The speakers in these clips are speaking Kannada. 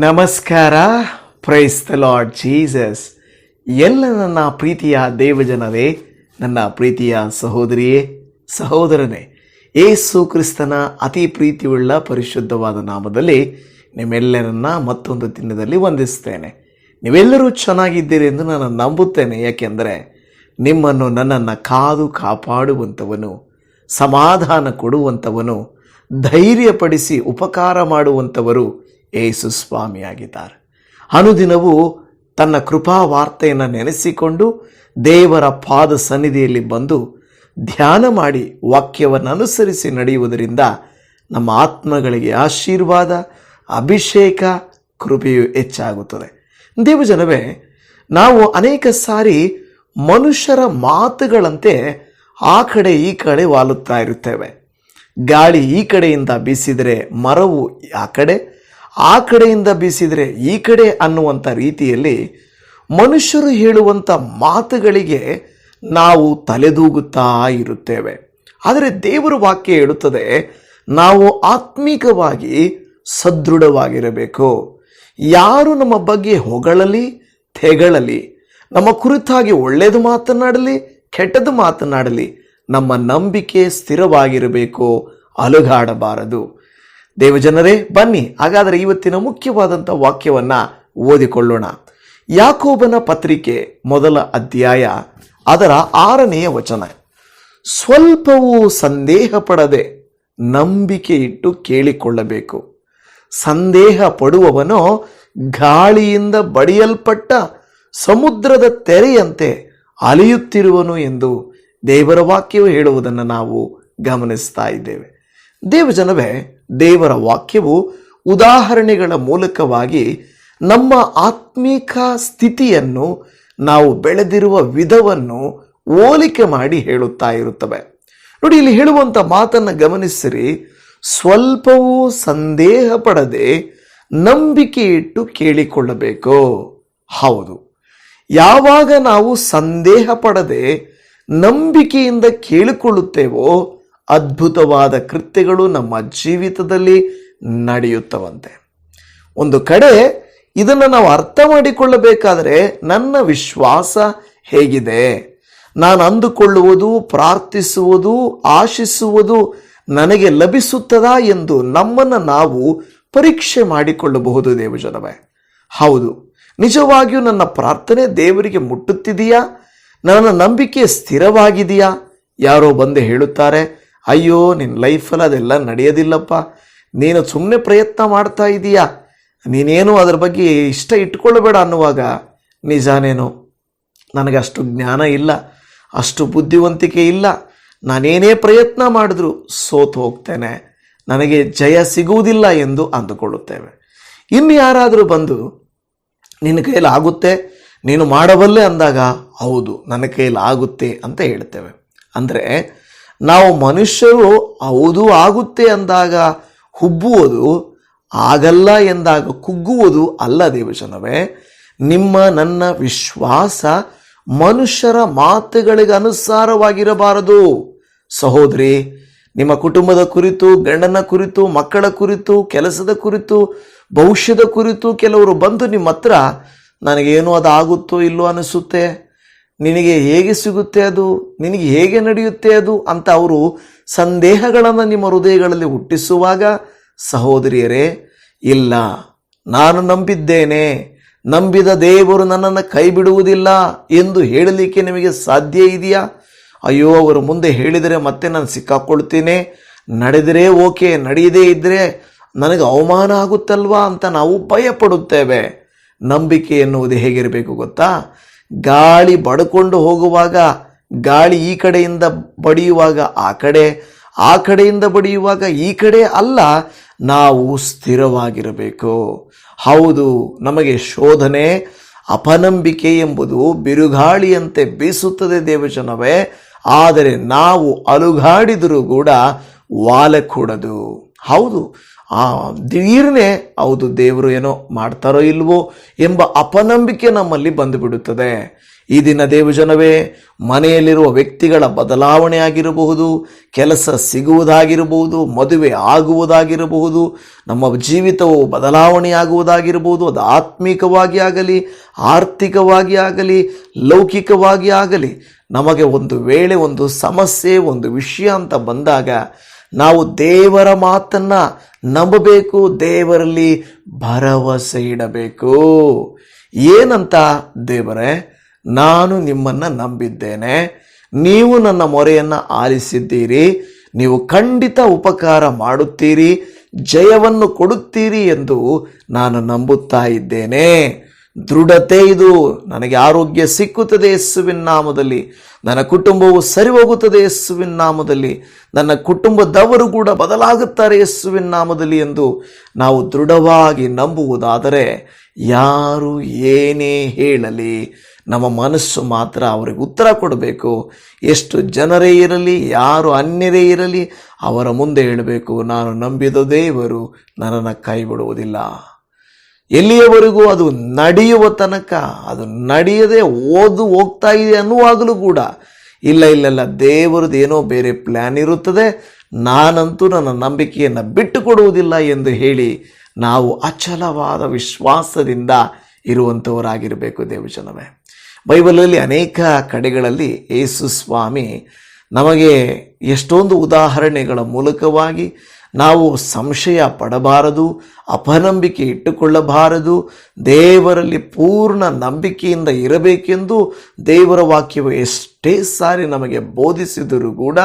ನಮಸ್ಕಾರ. ಪ್ರೈಸ್ ದ ಲಾರ್ಡ್ ಜೀಸಸ್ ಎಲ್ಲ ನನ್ನ ಪ್ರೀತಿಯ ದೇವಜನರೇ, ನನ್ನ ಪ್ರೀತಿಯ ಸಹೋದರಿಯೇ, ಸಹೋದರನೇ, ಏಸು ಕ್ರಿಸ್ತನ ಅತಿ ಪ್ರೀತಿಯುಳ್ಳ ಪರಿಶುದ್ಧವಾದ ನಾಮದಲ್ಲಿ ನಿಮ್ಮೆಲ್ಲರನ್ನ ಮತ್ತೊಂದು ದಿನದಲ್ಲಿ ವಂದಿಸ್ತೇನೆ ನೀವೆಲ್ಲರೂ ಚೆನ್ನಾಗಿದ್ದೀರಿ ಎಂದು ನಾನು ನಂಬುತ್ತೇನೆ. ಯಾಕೆಂದರೆ ನಿಮ್ಮನ್ನು ನನ್ನನ್ನು ಕಾದು ಕಾಪಾಡುವಂಥವನು, ಸಮಾಧಾನ ಕೊಡುವಂಥವನು, ಧೈರ್ಯಪಡಿಸಿ ಉಪಕಾರ ಮಾಡುವಂಥವರು ಏಸು ಸ್ವಾಮಿಯಾಗಿದ್ದಾರೆ. ಅನುದಿನವೂ ತನ್ನ ಕೃಪಾ ವಾರ್ತೆಯನ್ನು ನೆನೆಸಿಕೊಂಡು ದೇವರ ಪಾದ ಸನ್ನಿಧಿಯಲ್ಲಿ ಬಂದು ಧ್ಯಾನ ಮಾಡಿ ವಾಕ್ಯವನ್ನು ಅನುಸರಿಸಿ ನಡೆಯುವುದರಿಂದ ನಮ್ಮ ಆತ್ಮಗಳಿಗೆ ಆಶೀರ್ವಾದ, ಅಭಿಷೇಕ, ಕೃಪೆಯು ಹೆಚ್ಚಾಗುತ್ತದೆ. ದೇವಜನವೇ ನಾವು ಅನೇಕ ಸಾರಿ ಮನುಷ್ಯರ ಮಾತುಗಳಂತೆ ಆ ಕಡೆ ಈ ಕಡೆ ವಾಲುತ್ತಾ ಇರುತ್ತೇವೆ. ಗಾಳಿ ಈ ಕಡೆಯಿಂದ ಬೀಸಿದರೆ ಮರವು ಆ ಕಡೆ ಆ ಕಡೆಯಿಂದ ಬೀಸಿದರೆ ಈ ಕಡೆ ಅನ್ನುವಂಥ ರೀತಿಯಲ್ಲಿ ಮನುಷ್ಯರು ಹೇಳುವಂಥ ಮಾತುಗಳಿಗೆ ನಾವು ತಲೆದೂಗುತ್ತಾ ಇರುತ್ತೇವೆ. ಆದರೆ ದೇವರ ವಾಕ್ಯ ಹೇಳುತ್ತದೆ, ನಾವು ಆತ್ಮಿಕವಾಗಿ ಸದೃಢವಾಗಿರಬೇಕು. ಯಾರು ನಮ್ಮ ಬಗ್ಗೆ ಹೊಗಳಲಿ ತೆಗಳಲಿ ನಮ್ಮ ಕುರಿತಾಗಿ ಒಳ್ಳೆಯದು ಮಾತನಾಡಲಿ ಕೆಟ್ಟದ್ದು ಮಾತನಾಡಲಿ, ನಮ್ಮ ನಂಬಿಕೆ ಸ್ಥಿರವಾಗಿರಬೇಕು, ಅಲುಗಾಡಬಾರದು. ದೇವಜನರೇ, ಬನ್ನಿ. ಹಾಗಾದರೆ ಇವತ್ತಿನ ಮುಖ್ಯವಾದಂಥ ವಾಕ್ಯವನ್ನು ಓದಿಕೊಳ್ಳೋಣ. ಯಾಕೋಬನ ಪತ್ರಿಕೆ ಮೊದಲ ಅಧ್ಯಾಯ ಅದರ ಆರನೆಯ ವಚನ. ಸ್ವಲ್ಪವೂ ಸಂದೇಹ ಪಡದೆ ನಂಬಿಕೆ ಇಟ್ಟು ಕೇಳಿಕೊಳ್ಳಬೇಕು. ಸಂದೇಹ ಪಡುವವನು ಗಾಳಿಯಿಂದ ಬಡಿಯಲ್ಪಟ್ಟ ಸಮುದ್ರದ ತೆರೆಯಂತೆ ಅಲಿಯುತ್ತಿರುವನು ಎಂದು ದೇವರ ವಾಕ್ಯವು ಹೇಳುವುದನ್ನು ನಾವು ಗಮನಿಸ್ತಾ ಇದ್ದೇವೆ. ದೇವಜನವೇ ದೇವರ ವಾಕ್ಯವು ಉದಾಹರಣೆಗಳ ಮೂಲಕವಾಗಿ ನಮ್ಮ ಆತ್ಮೀಕ ಸ್ಥಿತಿಯನ್ನು ನಾವು ಬೆಳೆದಿರುವ ವಿಧವನ್ನು ಹೋಲಿಕೆ ಮಾಡಿ ಹೇಳುತ್ತಾ ಇರುತ್ತವೆ. ನೋಡಿ, ಇಲ್ಲಿ ಹೇಳುವಂಥ ಮಾತನ್ನು ಗಮನಿಸಿರಿ. ಸ್ವಲ್ಪವೂ ಸಂದೇಹ ಪಡದೆ ನಂಬಿಕೆ ಇಟ್ಟು ಕೇಳಿಕೊಳ್ಳಬೇಕು. ಹೌದು. ಯಾವಾಗ ನಾವು ಸಂದೇಹ ಪಡದೆ ನಂಬಿಕೆಯಿಂದ ಕೇಳಿಕೊಳ್ಳುತ್ತೇವೋ ಅದ್ಭುತವಾದ ಕೃತ್ಯಗಳು ನಮ್ಮ ಜೀವಿತದಲ್ಲಿ ನಡೆಯುತ್ತವಂತೆ. ಒಂದು ಕಡೆ ಇದನ್ನು ನಾವು ಅರ್ಥ ಮಾಡಿಕೊಳ್ಳಬೇಕಾದರೆ ನನ್ನ ವಿಶ್ವಾಸ ಹೇಗಿದೆ. ನಾನು ಅಂದುಕೊಳ್ಳುವುದು, ಪ್ರಾರ್ಥಿಸುವುದು, ಆಶಿಸುವುದು ನನಗೆ ಲಭಿಸುತ್ತದಾ ಎಂದು ನಮ್ಮನ್ನು ನಾವು ಪರೀಕ್ಷೆ ಮಾಡಿಕೊಳ್ಳಬಹುದು ದೇವಜನವೇ ಹೌದು, ನಿಜವಾಗಿಯೂ ನನ್ನ ಪ್ರಾರ್ಥನೆ ದೇವರಿಗೆ ಮುಟ್ಟುತ್ತಿದೆಯಾ? ನನ್ನ ನಂಬಿಕೆ ಸ್ಥಿರವಾಗಿದೆಯಾ? ಯಾರೋ ಬಂದು ಹೇಳುತ್ತಾರೆ ಅಯ್ಯೋ ನಿನ್ನ ಲೈಫಲ್ಲಿ ಅದೆಲ್ಲ ನಡೆಯೋದಿಲ್ಲಪ್ಪ. ನೀನು ಸುಮ್ಮನೆ ಪ್ರಯತ್ನ ಮಾಡ್ತಾ ಇದೀಯಾ? ನೀನೇನು ಅದ್ರ ಬಗ್ಗೆ ಇಷ್ಟ ಇಟ್ಕೊಳ್ಬೇಡ ಅನ್ನುವಾಗ? ನಿಜಾನೇನು? ನನಗೆ ಅಷ್ಟು ಜ್ಞಾನ ಇಲ್ಲ, ಅಷ್ಟು ಬುದ್ಧಿವಂತಿಕೆ ಇಲ್ಲ. ನಾನೇನೇ ಪ್ರಯತ್ನ ಮಾಡಿದ್ರೂ ಸೋತು ಹೋಗ್ತೇನೆ. ನನಗೆ ಜಯ ಸಿಗುವುದಿಲ್ಲ ಎಂದು ಅಂದುಕೊಳ್ಳುತ್ತೇವೆ. ಇನ್ನು ಯಾರಾದರೂ ಬಂದು, ನಿನ್ನ ಕೈಯಲ್ಲಿ ಆಗುತ್ತೆ, ನೀನು ಮಾಡಬಲ್ಲೆ ಅಂದಾಗ, ಹೌದು, ನನ್ನ ಕೈಯಲ್ಲಿ ಆಗುತ್ತೆ ಅಂತ ಹೇಳ್ತೇವೆ. ಅಂದರೆ ನಾವು ಮನುಷ್ಯರು ಹೌದು ಆಗುತ್ತೆ ಅಂದಾಗ ಹುಬ್ಬುವುದು ಆಗಲ್ಲ ಎಂದಾಗ ಕುಗ್ಗುವುದು ಅಲ್ಲ ದೇವಜನವೇ. ನಿಮ್ಮ ನನ್ನ ವಿಶ್ವಾಸ ಮನುಷ್ಯರ ಮಾತುಗಳಿಗೆ ಅನುಸಾರವಾಗಿರಬಾರದು. ಸಹೋದರಿ, ನಿಮ್ಮ ಕುಟುಂಬದ ಕುರಿತು, ಗಂಡನ ಕುರಿತು, ಮಕ್ಕಳ ಕುರಿತು, ಕೆಲಸದ ಕುರಿತು, ಭವಿಷ್ಯದ ಕುರಿತು ಕೆಲವರು ಬಂದು ನಿಮ್ಮ ಹತ್ರ ನನಗೇನು ಅದು ಆಗುತ್ತೋ ಇಲ್ಲೋ ಅನಿಸುತ್ತೆ. ನಿನಗೆ ಹೇಗೆ ಸಿಗುತ್ತೆ ಅದು? ನಿನಗೆ ಹೇಗೆ ನಡೆಯುತ್ತೆ ಅದು? ಅಂತ ಅವರು ಸಂದೇಹಗಳನ್ನು ನಿಮ್ಮ ಹೃದಯಗಳಲ್ಲಿ ಹುಟ್ಟಿಸುವಾಗ, ಸಹೋದರಿಯರೇ, ಇಲ್ಲ, ನಾನು ನಂಬಿದ್ದೇನೆ. ನಂಬಿದ ದೇವರು ನನ್ನನ್ನು ಕೈ ಬಿಡುವುದಿಲ್ಲ ಎಂದು ಹೇಳಲಿಕ್ಕೆ ನಿಮಗೆ ಸಾಧ್ಯ ಇದೆಯಾ? ಅಯ್ಯೋ, ಅವರು ಮುಂದೆ ಹೇಳಿದರೆ ಮತ್ತೆ ನಾನು ಸಿಕ್ಕಾಕೊಳ್ತೀನಿ. ನಡೆದರೆ ಓಕೆ, ನಡೆಯದೇ ಇದ್ದರೆ ನನಗೆ ಅವಮಾನ ಆಗುತ್ತಲ್ವಾ ಅಂತ ನಾವು ಭಯಪಡುತ್ತೇವೆ. ನಂಬಿಕೆ ಎನ್ನುವುದು ಹೇಗಿರಬೇಕು ಗೊತ್ತಾ? ಗಾಳಿ ಬಡ್ಕೊಂಡು ಹೋಗುವಾಗ, ಗಾಳಿ ಈ ಕಡೆಯಿಂದ ಬಡಿಯುವಾಗ ಆ ಕಡೆ, ಆ ಕಡೆಯಿಂದ ಬಡಿಯುವಾಗ ಈ ಕಡೆ ಅಲ್ಲ, ನಾವು ಸ್ಥಿರವಾಗಿರಬೇಕು. ಹೌದು, ನಮಗೆ ಶೋಧನೆ, ಅಪನಂಬಿಕೆ ಎಂಬುದು ಬಿರುಗಾಳಿಯಂತೆ ಬೀಸುತ್ತದೆ ದೇವಜನವೇ, ಆದರೆ ನಾವು ಅಲುಗಾಡಿದರೂ ಕೂಡ ವಾಲಕೂಡದು. ಹೌದು ಆ ದಿಢೀರ್ನೆ ಹೌದು ದೇವರು ಏನೋ ಮಾಡ್ತಾರೋ ಇಲ್ವೋ ಎಂಬ ಅಪನಂಬಿಕೆ ನಮ್ಮಲ್ಲಿ ಬಂದುಬಿಡುತ್ತದೆ. ಈ ದಿನ ದೇವಜನವೇ ಮನೆಯಲ್ಲಿರುವ ವ್ಯಕ್ತಿಗಳ ಬದಲಾವಣೆ ಆಗಿರಬಹುದು, ಕೆಲಸ ಸಿಗುವುದಾಗಿರಬಹುದು, ಮದುವೆ ಆಗುವುದಾಗಿರಬಹುದು, ನಮ್ಮ ಜೀವಿತವು ಬದಲಾವಣೆಯಾಗುವುದಾಗಿರಬಹುದು ಅದು ಆತ್ಮಿಕವಾಗಿ ಆಗಲಿ, ಆರ್ಥಿಕವಾಗಿ ಆಗಲಿ, ಲೌಕಿಕವಾಗಿ ಆಗಲಿ, ನಮಗೆ ಒಂದು ವೇಳೆ ಒಂದು ಸಮಸ್ಯೆ, ಒಂದು ವಿಷಯ ಅಂತ ಬಂದಾಗ ನಾವು ದೇವರ ಮಾತನ್ನ ನಂಬಬೇಕು, ದೇವರಲ್ಲಿ ಭರವಸೆ ಇಡಬೇಕು. ಏನಂತ ದೇವರೇ, ನಾನು ನಿಮ್ಮನ್ನ ನಂಬಿದ್ದೇನೆ. ನೀವು ನನ್ನ ಮೊರೆಯನ್ನ ಆಲಿಸಿದ್ದೀರಿ. ನೀವು ಖಂಡಿತ ಉಪಕಾರ ಮಾಡುತ್ತೀರಿ. ಜಯವನ್ನು ಕೊಡುತ್ತೀರಿ ಎಂದು ನಾನು ನಂಬುತ್ತಾ ಇದ್ದೇನೆ. ದೃಢತೆ ಇದು. ನನಗೆ ಆರೋಗ್ಯ ಸಿಕ್ಕುತ್ತದೆ ಯಸ್ಸುವಿನ ನಾಮದಲ್ಲಿ. ನನ್ನ ಕುಟುಂಬವು ಸರಿ ಹೋಗುತ್ತದೆ ಯಸ್ಸುವಿನ ನಾಮದಲ್ಲಿ. ನನ್ನ ಕುಟುಂಬದವರು ಕೂಡ ಬದಲಾಗುತ್ತಾರೆ ಯಸ್ಸುವಿನ ನಾಮದಲ್ಲಿ ಎಂದು ನಾವು ದೃಢವಾಗಿ ನಂಬುವುದಾದರೆ ಯಾರು ಏನೇ ಹೇಳಲಿ, ನಮ್ಮ ಮನಸ್ಸು ಮಾತ್ರ ಅವರಿಗೆ ಉತ್ತರ ಕೊಡಬೇಕು. ಎಷ್ಟು ಜನರೇ ಇರಲಿ, ಯಾರು ಅನ್ಯರೇ ಇರಲಿ, ಅವರ ಮುಂದೆ ಹೇಳಬೇಕು, ನಾನು ನಂಬಿದ ದೇವರು ನನ್ನನ್ನು ಕೈ ಬಿಡುವುದಿಲ್ಲ ಎಲ್ಲಿಯವರೆಗೂ ಅದು ನಡೆಯುವ ತನಕ, ಅದು ನಡೆಯದೆ ಓದು ಹೋಗ್ತಾ ಇದೆ ಅನ್ನುವಾಗಲೂ ಕೂಡ, ಇಲ್ಲ ಇಲ್ಲೆಲ್ಲ ದೇವರದ್ದು ಏನೋ ಬೇರೆ ಪ್ಲ್ಯಾನ್ ಇರುತ್ತದೆ. ನಾನಂತೂ ನನ್ನ ನಂಬಿಕೆಯನ್ನು ಬಿಟ್ಟು ಕೊಡುವುದಿಲ್ಲ ಎಂದು ಹೇಳಿ ನಾವು ಅಚಲವಾದ ವಿಶ್ವಾಸದಿಂದ ಇರುವಂಥವರಾಗಿರಬೇಕು ದೇವಜನವೇ ಬೈಬಲಲ್ಲಿ ಅನೇಕ ಕಡೆಗಳಲ್ಲಿ ಯೇಸು ಸ್ವಾಮಿ ನಮಗೆ ಎಷ್ಟೊಂದು ಉದಾಹರಣೆಗಳ ಮೂಲಕವಾಗಿ ನಾವು ಸಂಶಯ ಪಡಬಾರದು, ಅಪನಂಬಿಕೆ ಇಟ್ಟುಕೊಳ್ಳಬಾರದು, ದೇವರಲ್ಲಿ ಪೂರ್ಣ ನಂಬಿಕೆಯಿಂದ ಇರಬೇಕೆಂದು ದೇವರ ವಾಕ್ಯವು ಎಷ್ಟೇ ಸಾರಿ ನಮಗೆ ಬೋಧಿಸಿದರೂ ಕೂಡ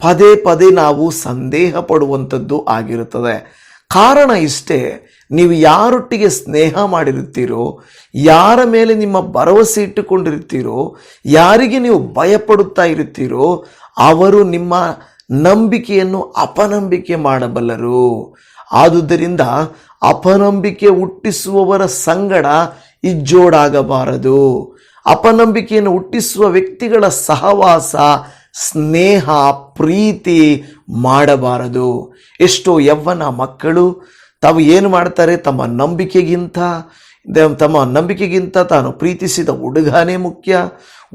ಪದೇ ಪದೇ ನಾವು ಸಂದೇಹ ಪಡುವಂಥದ್ದು ಆಗಿರುತ್ತದೆ. ಕಾರಣ ಇಷ್ಟೇ, ನೀವು ಯಾರೊಟ್ಟಿಗೆ ಸ್ನೇಹ ಮಾಡಿರುತ್ತೀರೋ, ಯಾರ ಮೇಲೆ ನಿಮ್ಮ ಭರವಸೆ ಇಟ್ಟುಕೊಂಡಿರುತ್ತೀರೋ, ಯಾರಿಗೆ ನೀವು ಭಯಪಡುತ್ತಾ ಇರುತ್ತೀರೋ, ಅವರು ನಿಮ್ಮ ನಂಬಿಕೆಯನ್ನು ಅಪನಂಬಿಕೆ ಮಾಡಬಲ್ಲರು. ಆದುದರಿಂದ ಅಪನಂಬಿಕೆ ಹುಟ್ಟಿಸುವವರ ಸಂಗಡ ಇಜ್ಜೋಡಾಗಬಾರದು. ಅಪನಂಬಿಕೆಯನ್ನು ಹುಟ್ಟಿಸುವ ವ್ಯಕ್ತಿಗಳ ಸಹವಾಸ, ಸ್ನೇಹ, ಪ್ರೀತಿ ಮಾಡಬಾರದು. ಎಷ್ಟೋ ಯವ್ವನ ಮಕ್ಕಳು ತಾವು ಏನು ಮಾಡ್ತಾರೆ? ತಮ್ಮ ನಂಬಿಕೆಗಿಂತ ತಮ್ಮ ನಂಬಿಕೆಗಿಂತ ತಾನು ಪ್ರೀತಿಸಿದ ಹುಡುಗನೇ ಮುಖ್ಯ,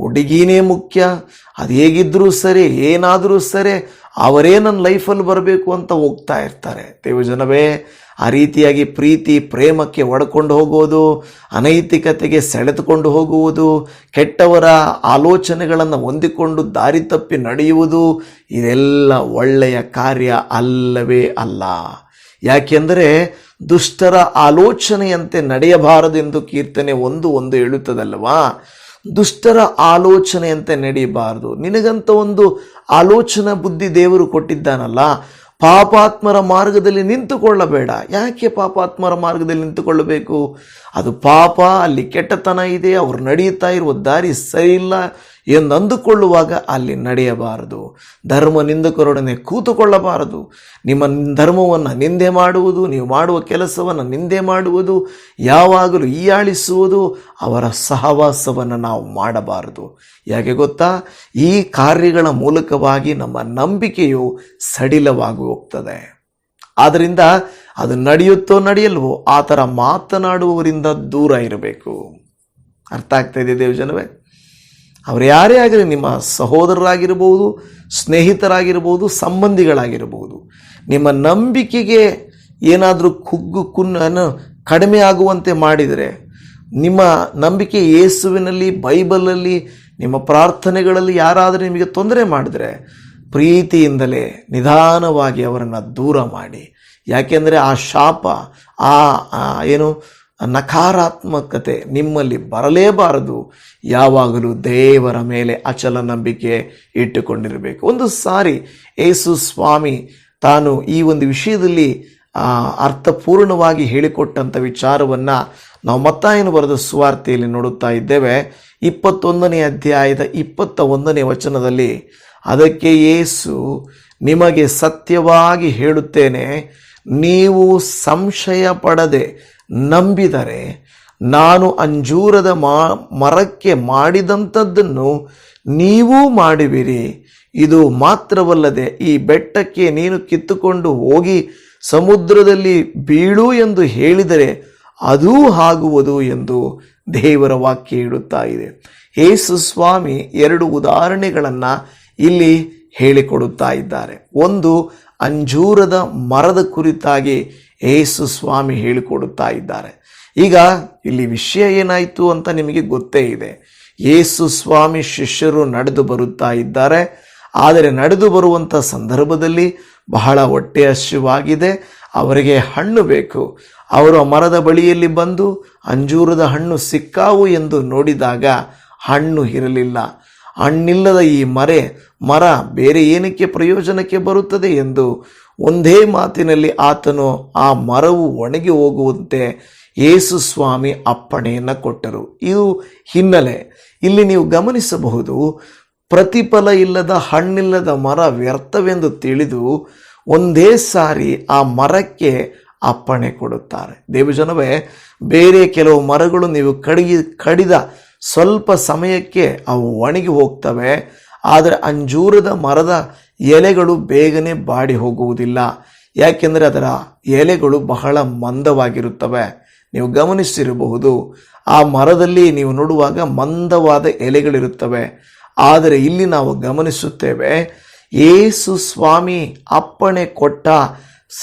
ಹುಡುಗಿನೇ ಮುಖ್ಯ, ಅದು ಹೇಗಿದ್ರೂ ಸರಿ, ಏನಾದರೂ ಸರಿ ಅವರೇ ನನ್ನ ಲೈಫಲ್ಲಿ ಬರಬೇಕು ಅಂತ ಹೋಗ್ತಾ ಇರ್ತಾರೆ. ದೇವಜನವೇ, ಆ ರೀತಿಯಾಗಿ ಪ್ರೀತಿ ಪ್ರೇಮಕ್ಕೆ ಒಡ್ಕೊಂಡು ಹೋಗುವುದು, ಅನೈತಿಕತೆಗೆ ಸೆಳೆದುಕೊಂಡು ಹೋಗುವುದು, ಕೆಟ್ಟವರ ಆಲೋಚನೆಗಳನ್ನು ಹೊಂದಿಕೊಂಡು ದಾರಿ ತಪ್ಪಿ ನಡೆಯುವುದು, ಇದೆಲ್ಲ ಒಳ್ಳೆಯ ಕಾರ್ಯ ಅಲ್ಲವೇ ಅಲ್ಲ. ಯಾಕೆಂದರೆ ದುಷ್ಟರ ಆಲೋಚನೆಯಂತೆ ನಡೆಯಬಾರದೆಂದು ಕೀರ್ತನೆ ಒಂದು ಒಂದು ಹೇಳುತ್ತದಲ್ವಾ ದುಷ್ಟರ ಆಲೋಚನೆಯಂತೆ ನಡೆಯಬಾರದು ನಿನಗಂತ ಒಂದು ಆಲೋಚನಾ ಬುದ್ಧಿ ದೇವರು ಕೊಟ್ಟಿದ್ದಾನಲ್ಲ, ಪಾಪಾತ್ಮರ ಮಾರ್ಗದಲ್ಲಿ ನಿಂತುಕೊಳ್ಳಬೇಡ. ಯಾಕೆ ಪಾಪಾತ್ಮರ ಮಾರ್ಗದಲ್ಲಿ ನಿಂತುಕೊಳ್ಳಬೇಕು? ಅದು ಪಾಪ, ಅಲ್ಲಿ ಕೆಟ್ಟತನ ಇದೆ, ಅವರು ನಡೆಯುತ್ತಾ ಇರುವ ದಾರಿ ಸರಿ ಎಂದು ಅಂದುಕೊಳ್ಳುವಾಗ ಅಲ್ಲಿ ನಡೆಯಬಾರದು. ಧರ್ಮ ನಿಂದಕರೊಡನೆ ಕೂತುಕೊಳ್ಳಬಾರದು. ನಿಮ್ಮ ಧರ್ಮವನ್ನು ನಿಂದೆ ಮಾಡುವುದು, ನೀವು ಮಾಡುವ ಕೆಲಸವನ್ನು ನಿಂದೆ ಮಾಡುವುದು, ಯಾವಾಗಲೂ ಈಯಾಳಿಸುವುದು ಅವರ ಸಹವಾಸವನ್ನು ನಾವು ಮಾಡಬಾರದು. ಯಾಕೆ ಗೊತ್ತಾ? ಈ ಕಾರ್ಯಗಳ ಮೂಲಕವಾಗಿ ನಮ್ಮ ನಂಬಿಕೆಯು ಸಡಿಲವಾಗಿ ಹೋಗ್ತದೆ. ಆದ್ದರಿಂದ ಅದು ನಡೆಯುತ್ತೋ ನಡೆಯಲ್ವೋ ಆ ಥರ ಮಾತನಾಡುವವರಿಂದ ದೂರ ಇರಬೇಕು. ಅರ್ಥ ಆಗ್ತಾ ಇದೆ ದೇವಜನವೇ? ಅವರು ಯಾರೇ ಆಗಲಿ ನಿಮ್ಮ ಸಹೋದರರಾಗಿರ್ಬೋದು, ಸ್ನೇಹಿತರಾಗಿರ್ಬೋದು, ಸಂಬಂಧಿಗಳಾಗಿರ್ಬೋದು, ನಿಮ್ಮ ನಂಬಿಕೆಗೆ ಏನಾದರೂ ಕುಗ್ಗು ಕುನ್ನು ಕಡಿಮೆ ಆಗುವಂತೆ ಮಾಡಿದರೆ, ನಿಮ್ಮ ನಂಬಿಕೆ ಯೇಸುವಿನಲ್ಲಿ, ಬೈಬಲಲ್ಲಿ, ನಿಮ್ಮ ಪ್ರಾರ್ಥನೆಗಳಲ್ಲಿ ಯಾರಾದರೂ ನಿಮಗೆ ತೊಂದರೆ ಮಾಡಿದರೆ, ಪ್ರೀತಿಯಿಂದಲೇ ನಿಧಾನವಾಗಿ ಅವರನ್ನು ದೂರ ಮಾಡಿ. ಯಾಕೆಂದರೆ ಆ ಶಾಪ, ಆ ಆ, ಏನು ನಕಾರಾತ್ಮಕತೆ ನಿಮ್ಮಲ್ಲಿ ಬರಲೇಬಾರದು. ಯಾವಾಗಲೂ ದೇವರ ಮೇಲೆ ಅಚಲ ನಂಬಿಕೆ ಇಟ್ಟುಕೊಂಡಿರಬೇಕು. ಒಂದು ಸಾರಿ ಏಸು ಸ್ವಾಮಿ ತಾನು ಈ ಒಂದು ವಿಷಯದಲ್ಲಿ ಅರ್ಥಪೂರ್ಣವಾಗಿ ಹೇಳಿಕೊಟ್ಟಂಥ ವಿಚಾರವನ್ನು ನಾವು ಮತ್ತಾಯನ ಬರೆದ ಸುವಾರ್ತೆಯಲ್ಲಿ ನೋಡುತ್ತಾ ಇದ್ದೇವೆ. ಇಪ್ಪತ್ತೊಂದನೇ ಅಧ್ಯಾಯದ ಇಪ್ಪತ್ತ ಒಂದನೇ ವಚನದಲ್ಲಿ, ಅದಕ್ಕೆ ಯೇಸು ನಿಮಗೆ ಸತ್ಯವಾಗಿ ಹೇಳುತ್ತೇನೆ, ನೀವು ಸಂಶಯ ಪಡದೆ ನಂಬಿದರೆ ನಾನು ಅಂಜೂರದ ಮಾ, ಮರಕ್ಕೆ ಮಾಡಿದಂಥದ್ದನ್ನು ನೀವೂ ಮಾಡುವಿರಿ. ಇದು ಮಾತ್ರವಲ್ಲದೆ ಈ ಬೆಟ್ಟಕ್ಕೆ ನೀನು ಕಿತ್ತುಕೊಂಡು ಹೋಗಿ ಸಮುದ್ರದಲ್ಲಿ ಬೀಳು ಎಂದು ಹೇಳಿದರೆ ಅದೂ ಆಗುವುದು ಎಂದು ದೇವರ ವಾಕ್ಯ ಹೇಳುತ್ತಾ ಇದೆ. ಯೇಸು ಸ್ವಾಮಿ ಎರಡು ಉದಾಹರಣೆಗಳನ್ನು ಇಲ್ಲಿ ಹೇಳಿಕೊಡುತ್ತಾ ಇದ್ದಾರೆ. ಒಂದು, ಅಂಜೂರದ ಮರದ ಕುರಿತಾಗಿ ಯೇಸು ಸ್ವಾಮಿ ಹೇಳಿಕೊಡುತ್ತಾ ಇದ್ದಾರೆ. ಈಗ ಇಲ್ಲಿ ವಿಷಯ ಏನಾಯಿತು ಅಂತ ನಿಮಗೆ ಗೊತ್ತೇ ಇದೆ. ಯೇಸು ಸ್ವಾಮಿ ಶಿಷ್ಯರು ನಡೆದು ಬರುತ್ತಾ ಇದ್ದಾರೆ. ಆದರೆ ನಡೆದು ಬರುವಂಥ ಸಂದರ್ಭದಲ್ಲಿ ಬಹಳ ಹೊಟ್ಟೆ ಹಸಿವಾಗಿದೆ. ಅವರಿಗೆ ಹಣ್ಣು ಬೇಕು. ಅವರು ಮರದ ಬಳಿಯಲ್ಲಿ ಬಂದು ಅಂಜೂರದ ಹಣ್ಣು ಸಿಕ್ಕಾವು ಎಂದು ನೋಡಿದಾಗ ಹಣ್ಣು ಇರಲಿಲ್ಲ. ಹಣ್ಣಿಲ್ಲದ ಈ ಮರೆ, ಮರ ಬೇರೆ ಏನಕ್ಕೆ ಪ್ರಯೋಜನಕ್ಕೆ ಬರುತ್ತದೆ ಎಂದು ಒಂದೇ ಮಾತಿನಲ್ಲಿ ಆತನು ಆ ಮರವು ಒಣಗಿ ಹೋಗುವಂತೆ ಯೇಸು ಸ್ವಾಮಿ ಅಪ್ಪಣೆಯನ್ನು ಕೊಟ್ಟರು. ಇದು ಹಿನ್ನೆಲೆ. ಇಲ್ಲಿ ನೀವು ಗಮನಿಸಬಹುದು, ಪ್ರತಿಫಲ ಇಲ್ಲದ ಹಣ್ಣಿಲ್ಲದ ಮರ ವ್ಯರ್ಥವೆಂದು ತಿಳಿದು ಒಂದೇ ಸಾರಿ ಆ ಮರಕ್ಕೆ ಅಪ್ಪಣೆ ಕೊಡುತ್ತಾರೆ. ದೇವಜನವೇ, ಬೇರೆ ಕೆಲವು ಮರಗಳು ನೀವು ಕಡಿಗಿ, ಕಡಿದ ಸ್ವಲ್ಪ ಸಮಯಕ್ಕೆ ಅವು ಒಣಗಿ ಹೋಗ್ತವೆ, ಆದರೆ ಅಂಜೂರದ ಮರದ ಎಲೆಗಳು ಬೇಗನೆ ಬಾಡಿ ಹೋಗುವುದಿಲ್ಲ. ಯಾಕೆಂದರೆ ಅದರ ಎಲೆಗಳು ಬಹಳ ಮಂದವಾಗಿರುತ್ತವೆ. ನೀವು ಗಮನಿಸಿರಬಹುದು, ಆ ಮರದಲ್ಲಿ ನೀವು ನೋಡುವಾಗ ಮಂದವಾದ ಎಲೆಗಳಿರುತ್ತವೆ. ಆದರೆ ಇಲ್ಲಿ ನಾವು ಗಮನಿಸುತ್ತೇವೆ, ಏಸು ಸ್ವಾಮಿ ಅಪ್ಪಣೆ ಕೊಟ್ಟ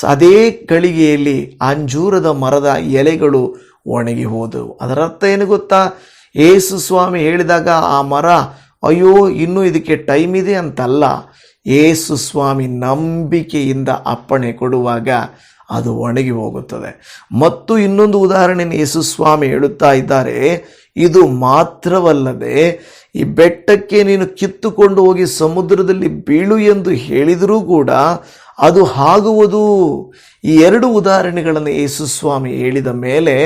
ಅದೇ ಗಳಿಗೆಯಲ್ಲಿ ಅಂಜೂರದ ಮರದ ಎಲೆಗಳು ಒಣಗಿ ಹೋದವು. ಅದರ ಅರ್ಥ ಏನು ಗೊತ್ತಾ? ಏಸು ಸ್ವಾಮಿ ಹೇಳಿದಾಗ ಆ ಮರ, ಅಯ್ಯೋ, ಇನ್ನೂ ಇದಕ್ಕೆ ಟೈಮ್ ಇದೆ ಅಂತಲ್ಲ. ಏಸು ಸ್ವಾಮಿ ನಂಬಿಕೆಯಿಂದ ಅಪ್ಪಣೆ ಕೊಡುವಾಗ ಅದು ಒಣಗಿ ಹೋಗುತ್ತದೆ. ಮತ್ತು ಇನ್ನೊಂದು ಉದಾಹರಣೆ ಯೇಸು ಸ್ವಾಮಿ ಹೇಳುತ್ತಾ ಇದ್ದಾರೆ. ಇದು ಮಾತ್ರವಲ್ಲದೆ, ಈ ಬೆಟ್ಟಕ್ಕೆ ನೀನು ಕಿತ್ತುಕೊಂಡು ಹೋಗಿ ಸಮುದ್ರದಲ್ಲಿ ಬೀಳು ಎಂದು ಹೇಳಿದರೂ ಕೂಡ ಅದು ಆಗುವುದು ಈ ಎರಡು ಉದಾಹರಣೆಗಳನ್ನು ಯೇಸು ಸ್ವಾಮಿ ಹೇಳಿದ ಮೇಲೆ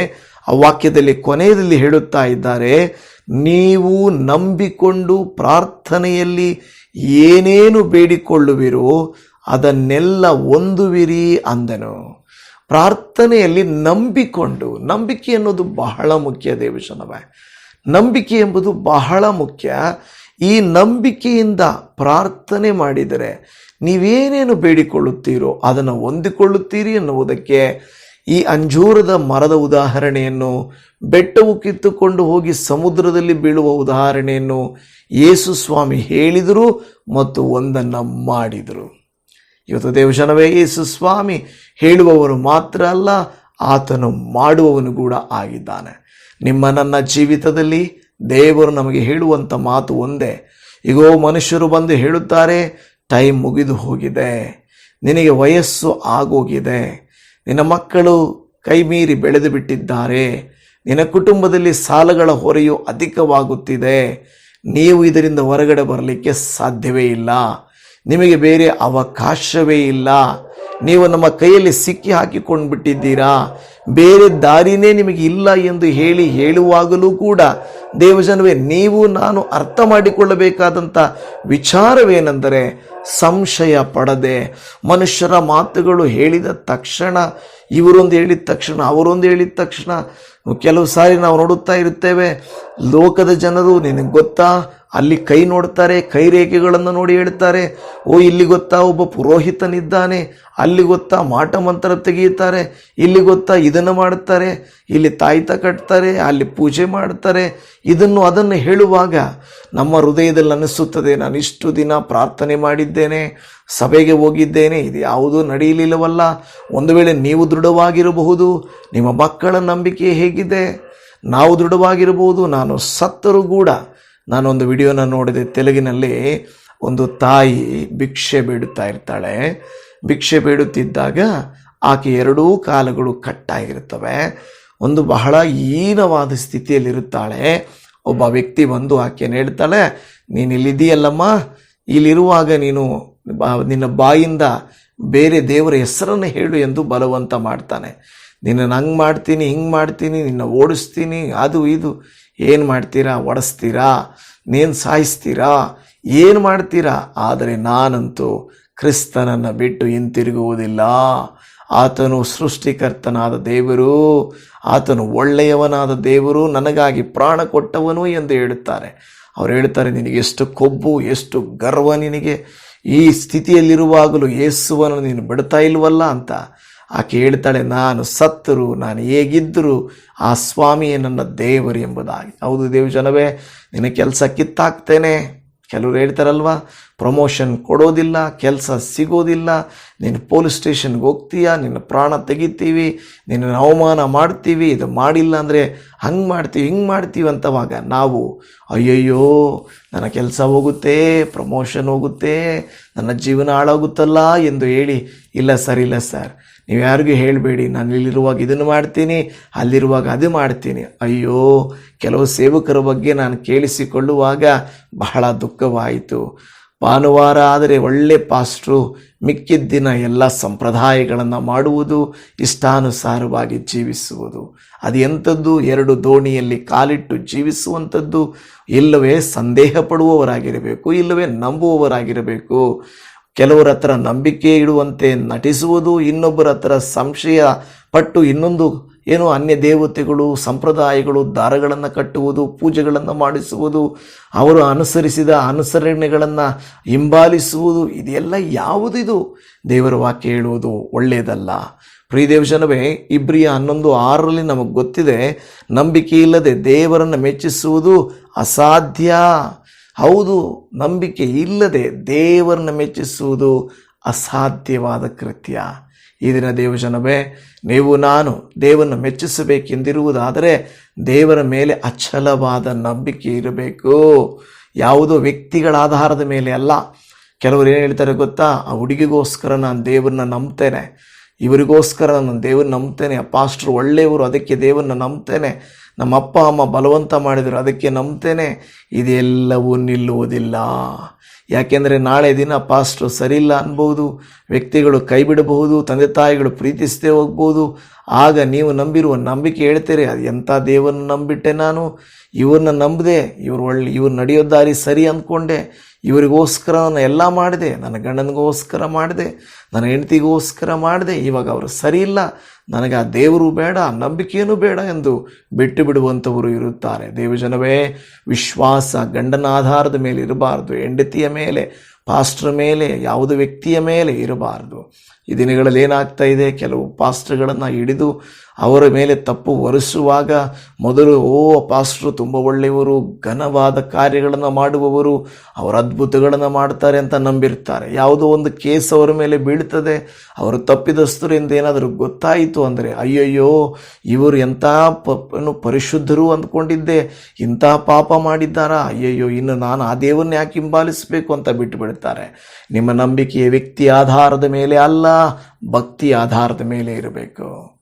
ಆ ವಾಕ್ಯದಲ್ಲಿ ಕೊನೆಯಲ್ಲಿ ಹೇಳುತ್ತಾ ಇದ್ದಾರೆ. ನೀವು ನಂಬಿಕೊಂಡು ಪ್ರಾರ್ಥನೆಯಲ್ಲಿ ಏನೇನು ಬೇಡಿಕೊಳ್ಳುವಿರೋ ಅದನ್ನೆಲ್ಲ ಹೊಂದುವಿರಿ ಅಂದನು. ಪ್ರಾರ್ಥನೆಯಲ್ಲಿ ನಂಬಿಕೊಂಡು, ನಂಬಿಕೆ ಅನ್ನೋದು ಬಹಳ ಮುಖ್ಯ ದೇವಶನವೇ ನಂಬಿಕೆ ಎಂಬುದು ಬಹಳ ಮುಖ್ಯ. ಈ ನಂಬಿಕೆಯಿಂದ ಪ್ರಾರ್ಥನೆ ಮಾಡಿದರೆ ನೀವೇನೇನು ಬೇಡಿಕೊಳ್ಳುತ್ತೀರೋ ಅದನ್ನು ಹೊಂದಿಕೊಳ್ಳುತ್ತೀರಿ ಎನ್ನುವುದಕ್ಕೆ ಈ ಅಂಜೂರದ ಮರದ ಉದಾಹರಣೆಯನ್ನು, ಬೆಟ್ಟವು ಕಿತ್ತುಕೊಂಡು ಹೋಗಿ ಸಮುದ್ರದಲ್ಲಿ ಬೀಳುವ ಉದಾಹರಣೆಯನ್ನು ಯೇಸು ಸ್ವಾಮಿ ಹೇಳಿದರು ಮತ್ತು ಒಂದನ್ನು ಮಾಡಿದರು. ಇವತ್ತು ದೇವಜನವೇ, ಯೇಸು ಸ್ವಾಮಿ ಹೇಳುವವರು ಮಾತ್ರ ಅಲ್ಲ, ಆತನು ಮಾಡುವವನು ಕೂಡ ಆಗಿದ್ದಾನೆ. ನಿಮ್ಮ ನನ್ನ ಜೀವಿತದಲ್ಲಿ ದೇವರು ನಮಗೆ ಹೇಳುವಂಥ ಮಾತು ಒಂದೇ. ಈಗೋ ಮನುಷ್ಯರು ಬಂದು ಹೇಳುತ್ತಾರೆ, ಟೈಮ್ ಮುಗಿದು ಹೋಗಿದೆ. ನಿನಗೆ ವಯಸ್ಸು ಆಗೋಗಿದೆ. ನಿನ್ನ ಮಕ್ಕಳು ಕೈಮೀರಿ ಬೆಳೆದು ಬಿಟ್ಟಿದ್ದಾರೆ. ನಿನ್ನ ಕುಟುಂಬದಲ್ಲಿ ಸಾಲಗಳ ಹೊರೆಯು ಅಧಿಕವಾಗುತ್ತಿದೆ. ನೀವು ಇದರಿಂದ ಹೊರಗಡೆ ಬರಲಿಕ್ಕೆ ಸಾಧ್ಯವೇ ಇಲ್ಲ. ನಿಮಗೆ ಬೇರೆ ಅವಕಾಶವೇ ಇಲ್ಲ. ನೀವು ನಮ್ಮ ಕೈಯಲ್ಲಿ ಸಿಕ್ಕಿ ಹಾಕಿಕೊಂಡು ಬಿಟ್ಟಿದ್ದೀರಾ ಬೇರೆ ದಾರಿನೇ ನಿಮಗೆ ಇಲ್ಲ ಎಂದು ಹೇಳಿ ಹೇಳುವಾಗಲೂ ಕೂಡ ದೇವಜನವೇ, ನೀವು ನಾನು ಅರ್ಥ ಮಾಡಿಕೊಳ್ಳಬೇಕಾದಂಥ ವಿಚಾರವೇನೆಂದರೆ ಸಂಶಯ ಪಡದೆ ಮನುಷ್ಯರ ಮಾತುಗಳು ಹೇಳಿದ ತಕ್ಷಣ, ಇವರೊಂದು ಹೇಳಿದ ತಕ್ಷಣ, ಅವರೊಂದು ಹೇಳಿದ ತಕ್ಷಣ, ಕೆಲವು ಸಾರಿ ನಾವು ನೋಡುತ್ತಾ ಇರುತ್ತೇವೆ ಲೋಕದ ಜನರು ನಿನಗೆ ಗೊತ್ತಾ? ಅಲ್ಲಿ ಕೈ ನೋಡ್ತಾರೆ, ಕೈ ರೇಖೆಗಳನ್ನು ನೋಡಿ ಹೇಳ್ತಾರೆ. ಓ, ಇಲ್ಲಿ ಗೊತ್ತಾ ಒಬ್ಬ ಪುರೋಹಿತನಿದ್ದಾನೆ. ಅಲ್ಲಿ ಗೊತ್ತಾ ಮಾಟ ಮಂತ್ರ ತೆಗೆಯುತ್ತಾರೆ. ಇಲ್ಲಿ ಗೊತ್ತಾ ಇದನ್ನು ಮಾಡುತ್ತಾರೆ. ಇಲ್ಲಿ ತಾಯ್ತ ಕಟ್ತಾರೆ, ಅಲ್ಲಿ ಪೂಜೆ ಮಾಡ್ತಾರೆ ಇದನ್ನು, ಅದನ್ನು ಹೇಳುವಾಗ ನಮ್ಮ ಹೃದಯದಲ್ಲಿ ಅನಿಸುತ್ತದೆ ನಾನು ಇಷ್ಟು ದಿನ ಪ್ರಾರ್ಥನೆ ಮಾಡಿದ್ದೇನೆ, ಸಭೆಗೆ ಹೋಗಿದ್ದೇನೆ, ಇದು ಯಾವುದೂ ನಡೆಯಲಿಲ್ಲವಲ್ಲ. ಒಂದು ವೇಳೆ ನೀವು ದೃಢವಾಗಿರಬಹುದು, ನಿಮ್ಮ ಮಕ್ಕಳ ನಂಬಿಕೆ ಹೇಗಿದೆ? ನಾವು ದೃಢವಾಗಿರ್ಬೋದು ನಾನು ಸತ್ತರೂ ಕೂಡ ನಾನೊಂದು ವಿಡಿಯೋನ ನೋಡಿದೆ ತೆಲುಗಿನಲ್ಲಿ ಒಂದು ತಾಯಿ ಭಿಕ್ಷೆ ಬೇಡುತ್ತಾ ಇರ್ತಾಳೆ. ಭಿಕ್ಷೆ ಬೇಡುತ್ತಿದ್ದಾಗ ಆಕೆ ಎರಡೂ ಕಾಲುಗಳು ಕಟ್ಟಾಗಿರುತ್ತವೆ. ಒಂದು ಬಹಳ ಹೀನವಾದ ಸ್ಥಿತಿಯಲ್ಲಿರುತ್ತಾಳೆ. ಒಬ್ಬ ವ್ಯಕ್ತಿ ಬಂದು ಆಕೆಯನ್ನು ಹೇಳ್ತಾಳೆ, ನೀನು ಇಲ್ಲಿದೆಯಲ್ಲಮ್ಮ ಇಲ್ಲಿರುವಾಗ ನೀನು ನಿನ್ನ ಬಾಯಿಂದ ಬೇರೆ ದೇವರ ಹೆಸರನ್ನು ಹೇಳು ಎಂದು ಬಲವಂತ ಮಾಡ್ತಾನೆ. ನಿನ್ನನ್ನು ಹಂಗೆ ಮಾಡ್ತೀನಿ, ಹಿಂಗೆ ಮಾಡ್ತೀನಿ, ನಿನ್ನ ಓಡಿಸ್ತೀನಿ, ಅದು ಇದು. ಏನು ಮಾಡ್ತೀರಾ? ಒಡಿಸ್ತೀರಾ? ನೀನು ಸಾಯಿಸ್ತೀರಾ? ಏನು ಮಾಡ್ತೀರಾ? ಆದರೆ ನಾನಂತೂ ಕ್ರಿಸ್ತನನ್ನು ಬಿಟ್ಟು ಹಿಂತಿರುಗುವುದಿಲ್ಲ. ಆತನು ಸೃಷ್ಟಿಕರ್ತನಾದ ದೇವರು, ಆತನು ಒಳ್ಳೆಯವನಾದ ದೇವರು, ನನಗಾಗಿ ಪ್ರಾಣ ಕೊಟ್ಟವನು ಎಂದು ಹೇಳುತ್ತಾರೆ. ಅವ್ರು ಹೇಳ್ತಾರೆ, ನಿನಗೆ ಎಷ್ಟು ಕೊಬ್ಬು, ಎಷ್ಟು ಗರ್ವ ನಿನಗೆ. ಈ ಸ್ಥಿತಿಯಲ್ಲಿರುವಾಗಲೂ ಯೇಸುವನ್ನು ನೀನು ಬಿಡ್ತಾ ಇಲ್ವಲ್ಲ ಅಂತ. ಆಕೆ ಹೇಳ್ತಾಳೆ ನಾನು ಸತ್ತರು, ನಾನು ಹೇಗಿದ್ದರೂ ಆ ಸ್ವಾಮಿಯೇ ನನ್ನ ದೇವರು ಎಂಬುದಾಗಿ. ಹೌದು ದೇವ ಜನವೇ ನಿನ್ನ ಕೆಲಸ ಕಿತ್ತಾಕ್ತೇನೆ ಕೆಲವರು ಹೇಳ್ತಾರಲ್ವಾ ಪ್ರಮೋಷನ್ ಕೊಡೋದಿಲ್ಲ, ಕೆಲಸ ಸಿಗೋದಿಲ್ಲ. ನೀನು ಪೊಲೀಸ್ ಸ್ಟೇಷನ್ಗೆ ಹೋಗ್ತೀಯಾ? ನಿನ್ನ ಪ್ರಾಣ ತೆಗಿತೀವಿ. ನಿನ್ನ ಅವಮಾನ ಮಾಡ್ತೀವಿ. ಇದು ಮಾಡಿಲ್ಲ ಅಂದರೆ ಹಂಗೆ ಮಾಡ್ತೀವಿ, ಹಿಂಗೆ ಮಾಡ್ತೀವಿ ಅಂತವಾಗ ನಾವು, ಅಯ್ಯಯ್ಯೋ, ನನ್ನ ಕೆಲಸ ಹೋಗುತ್ತೆ, ಪ್ರಮೋಷನ್ ಹೋಗುತ್ತೆ, ನನ್ನ ಜೀವನ ಹಾಳಾಗುತ್ತಲ್ಲ ಎಂದು ಹೇಳಿ, ಇಲ್ಲ ಸರ್ ಇಲ್ಲ ಸರ್. ನೀವು ಯಾರಿಗೂ ಹೇಳಬೇಡಿ, ನಾನು ಇಲ್ಲಿರುವಾಗ ಇದನ್ನು ಮಾಡ್ತೀನಿ, ಅಲ್ಲಿರುವಾಗ ಅದು ಮಾಡ್ತೀನಿ. ಅಯ್ಯೋ, ಕೆಲವು ಸೇವಕರ ಬಗ್ಗೆ ನಾನು ಕೇಳಿಸಿಕೊಳ್ಳುವಾಗ ಬಹಳ ದುಃಖವಾಯಿತು. ಭಾನುವಾರ ಆದರೆ ಒಳ್ಳೆ ಪಾಸ್ಟ್ರು ಮಿಕ್ಕಿದ್ದಿನ ಎಲ್ಲ ಸಂಪ್ರದಾಯಗಳನ್ನು ಮಾಡುವುದು ಇಷ್ಟಾನುಸಾರವಾಗಿ ಜೀವಿಸುವುದು. ಅದು ಎಂಥದ್ದು? ಎರಡು ದೋಣಿಯಲ್ಲಿ ಕಾಲಿಟ್ಟು ಜೀವಿಸುವಂಥದ್ದು? ಇಲ್ಲವೇ ಸಂದೇಹ ಪಡುವವರಾಗಿರಬೇಕು ಇಲ್ಲವೇ ನಂಬುವವರಾಗಿರಬೇಕು. ಕೆಲವರ ಹತ್ರ ನಂಬಿಕೆ ಇಡುವಂತೆ ನಟಿಸುವುದು, ಇನ್ನೊಬ್ಬರ ಹತ್ರ ಸಂಶಯ ಪಟ್ಟು ಇನ್ನೊಂದು ಏನು ಅನ್ಯ ದೇವತೆಗಳು, ಸಂಪ್ರದಾಯಗಳು ದಾರಗಳನ್ನು ಕಟ್ಟುವುದು, ಪೂಜೆಗಳನ್ನು ಮಾಡಿಸುವುದು, ಅವರು ಅನುಸರಿಸಿದ ಅನುಸರಣೆಗಳನ್ನು ಹಿಂಬಾಲಿಸುವುದು, ಇದೆಲ್ಲ ಯಾವುದಿದು? ದೇವರ ವಾಕ್ಯ ಹೇಳುವುದು ಒಳ್ಳೆಯದಲ್ಲ. ಪ್ರಿಯದೇವಜನವೇ ಇಬ್ರಿಯ ಹನ್ನೊಂದು ಆರರಲ್ಲಿ ನಮಗೆ ಗೊತ್ತಿದೆ, ನಂಬಿಕೆ ಇಲ್ಲದೆ ದೇವರನ್ನು ಮೆಚ್ಚಿಸುವುದು ಅಸಾಧ್ಯ. ಹೌದು, ನಂಬಿಕೆ ಇಲ್ಲದೆ ದೇವರನ್ನು ಮೆಚ್ಚಿಸುವುದು ಅಸಾಧ್ಯವಾದ ಕೃತ್ಯ. ಈ ದಿನ ದೇವಜನವೇ ನೀವು ನಾನು ದೇವರನ್ನು ಮೆಚ್ಚಿಸಬೇಕೆಂದಿರುವುದಾದರೆ ದೇವರ ಮೇಲೆ ಅಚಲವಾದ ನಂಬಿಕೆ ಇರಬೇಕು. ಯಾವುದೋ ವ್ಯಕ್ತಿಗಳ ಆಧಾರದ ಮೇಲೆ ಅಲ್ಲ. ಕೆಲವರು ಏನು ಹೇಳ್ತಾರೆ ಗೊತ್ತಾ? ಆ ಹುಡುಗಿಗೋಸ್ಕರ ನಾನು ದೇವರನ್ನ ನಂಬ್ತೇನೆ. ಇವರಿಗೋಸ್ಕರ ನಾನು ದೇವ್ರನ್ನ ನಂಬ್ತೇನೆ. ಪಾಸ್ಟ್ರು ಒಳ್ಳೆಯವರು, ಅದಕ್ಕೆ ದೇವರನ್ನ ನಂಬ್ತೇನೆ. ನಮ್ಮ ಅಪ್ಪ, ಅಮ್ಮ ಬಲವಂತ ಮಾಡಿದರು, ಅದಕ್ಕೆ ನಂಬ್ತೇನೆ. ಇದೆಲ್ಲವೂ ನಿಲ್ಲುವುದಿಲ್ಲ. ಯಾಕೆಂದರೆ ನಾಳೆ ದಿನ ಪಾಸ್ಟ್ರು ಸರಿಯಿಲ್ಲ ಅನ್ಬೋದು, ವ್ಯಕ್ತಿಗಳು ಕೈ ಬಿಡಬಹುದು ತಂದೆ ತಾಯಿಗಳು ಪ್ರೀತಿಸದೆ ಹೋಗ್ಬೋದು. ಆಗ ನೀವು ನಂಬಿರುವ ನಂಬಿಕೆ ಹೇಳ್ತೀರಿ, ಅದು ಎಂಥ ದೇವರನ್ನ ನಂಬಿಟ್ಟೆ ನಾನು? ಇವ್ರನ್ನ ನಂಬದೆ, ಇವ್ರು ಒಳ್ಳೆ, ಇವ್ರು ನಡೆಯೋ ದಾರಿ ಸರಿ ಅಂದ್ಕೊಂಡೆ ಇವರಿಗೋಸ್ಕರ ನಾನು ಎಲ್ಲ ಮಾಡಿದೆ, ನನ್ನ ಗಂಡನಿಗೋಸ್ಕರ ಮಾಡಿದೆ, ನನ್ನ ಹೆಂಡತಿಗೋಸ್ಕರ ಮಾಡಿದೆ, ಇವಾಗ ಅವರು ಸರಿ ಇಲ್ಲ ನನಗೆ ಆ ದೇವರು ಬೇಡ ನಂಬಿಕೆಯೂ ಬೇಡ ಎಂದು ಬಿಟ್ಟು ಬಿಡುವಂಥವರು ಇರುತ್ತಾರೆ. ದೇವಜನವೇ ವಿಶ್ವಾಸ ಗಂಡನ ಆಧಾರದ ಮೇಲೆ ಇರಬಾರ್ದು, ಹೆಂಡತಿಯ ಮೇಲೆ, ಪಾಸ್ಟ್ರ ಮೇಲೆ, ಯಾವುದೇ ವ್ಯಕ್ತಿಯ ಮೇಲೆ ಇರಬಾರ್ದು. ಈ ದಿನಗಳಲ್ಲಿ ಏನಾಗ್ತಾ ಇದೆ? ಕೆಲವು ಪಾಸ್ಟ್ರ್ಗಳನ್ನು ಹಿಡಿದು ಅವರ ಮೇಲೆ ತಪ್ಪು ಒರೆಸುವಾಗ ಮೊದಲು, ಓ ಪಾಸ್ಟ್ರು ತುಂಬ ಒಳ್ಳೆಯವರು, ಘನವಾದ ಕಾರ್ಯಗಳನ್ನು ಮಾಡುವವರು, ಅವರ ಅದ್ಭುತಗಳನ್ನು ಮಾಡ್ತಾರೆ ಅಂತ ನಂಬಿರ್ತಾರೆ. ಯಾವುದೋ ಒಂದು ಕೇಸ್ ಅವರ ಮೇಲೆ ಬೀಳ್ತದೆ, ಅವರು ತಪ್ಪಿದಸ್ತರು ಎಂದು ಏನಾದರೂ ಗೊತ್ತಾಯಿತು ಅಂದರೆ, ಅಯ್ಯಯ್ಯೋ, ಇವರು ಎಂಥ ಪನು ಪರಿಶುದ್ಧರು ಅಂದ್ಕೊಂಡಿದ್ದೆ ಇಂತಹ ಪಾಪ ಮಾಡಿದ್ದಾರಾ, ಅಯ್ಯಯ್ಯೋ, ಇನ್ನು ನಾನು ಆ ದೇವನ್ನ ಯಾಕೆ ಹಿಂಬಾಲಿಸಬೇಕು ಅಂತ ಬಿಟ್ಟು ಬಿಡ್ತಾರೆ ನಿಮ್ಮ ನಂಬಿಕೆಯ ವ್ಯಕ್ತಿ ಆಧಾರದ ಮೇಲೆ ಅಲ್ಲ, ಭಕ್ತಿ ಆಧಾರದ ಮೇಲೆ ಇರಬೇಕು.